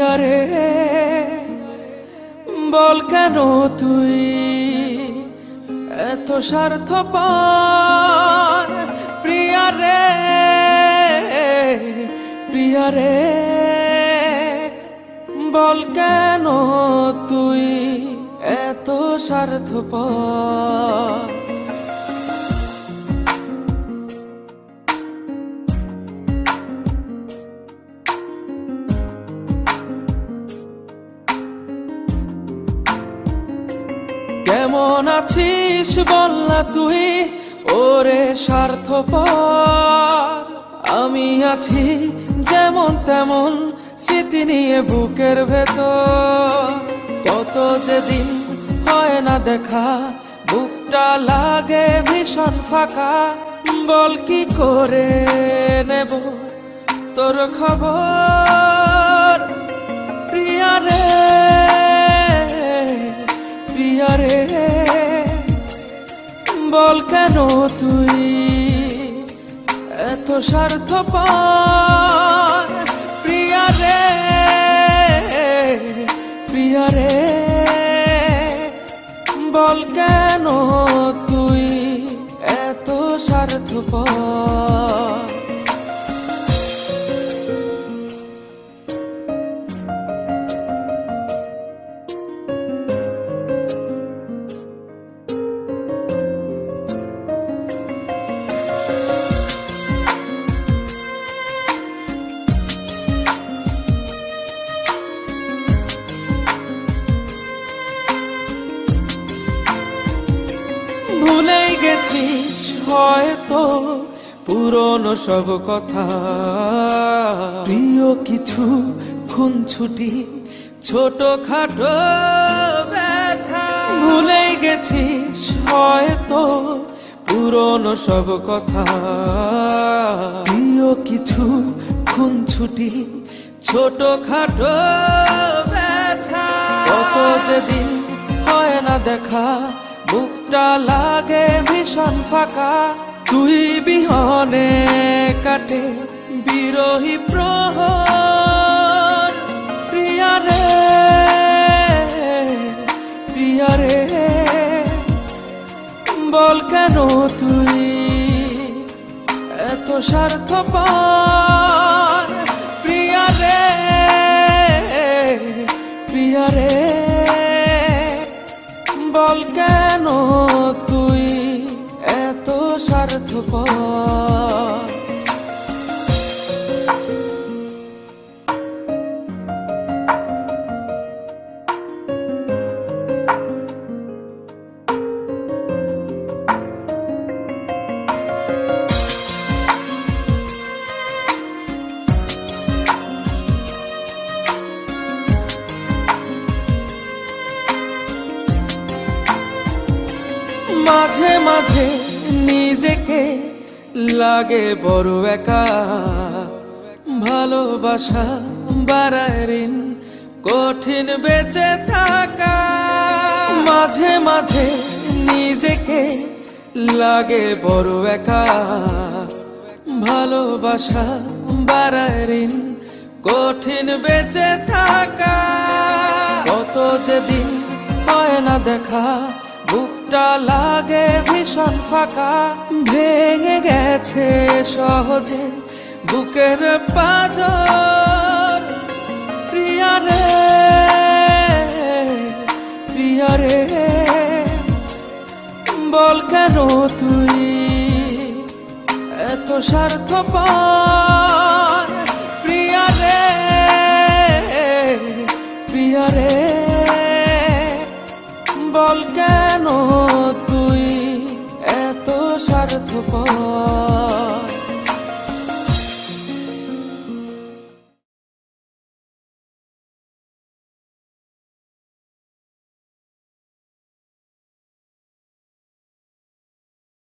প্রিয়ারে বল কেন তুই এত স্বার্থপর? প্রিয়ারে প্রিয়ারে বল কেন তুই এত স্বার্থপর? কেমন আছিস বল না তুই? ওরে স্বার্থপর। আমি আছি যেমন তেমন স্মৃতি নিয়ে বুকের ভেতর। কত যেদিন হয় না দেখা, বুকটা লাগে ভীষণ ফাঁকা। বল কি করে নেব তোর খবর? প্রিয়ারে প্রিয়ারে কেন তুই? এত স্বার্থপর প্রিয়া রে। বল কেন তুই এত স্বার্থপর? ভুলেই গেছিস হয়তো, পুরনো সব কথা। প্রিয় কিছু খুনছুটি ছোট খাটো ব্যথা। ভুলেই গেছিস হয়তো, পুরনো সব কথা। প্রিয় কিছু খুনছুটি ছোট খাটো ব্যথা। কত যেদিন হয় না দেখা বুকটা লাগে ভীষণ ফাঁকা। তুই বিহনে কাটে বিরোহী প্রহর। প্রিয়ারে প্রিয়ারে বল কেন তুই এত স্বার্থপর? স্বার্থপর মাঝে মাঝে নিজেকে লাগে বড় একা। ভালোবাসা বাড়ায় ঋণ, কঠিন বেঁচে থাকা। মাঝে মাঝে নিজেকে লাগে বড় একা। ভালোবাসা বাড়ায় ঋণ, কঠিন বেঁচে থাকা। কত যেদিন হয় না দেখা বুকটা লাগে ভীষণ ফাঁকা। ভেঙে গেছে সহজে বুকের পাজর। প্রিয়ারে প্রিয়ারে বল কেন তুই এত স্বার্থপর? প্রিয়ারে প্রিয়ারে বল কেন তুই এত স্বার্থপর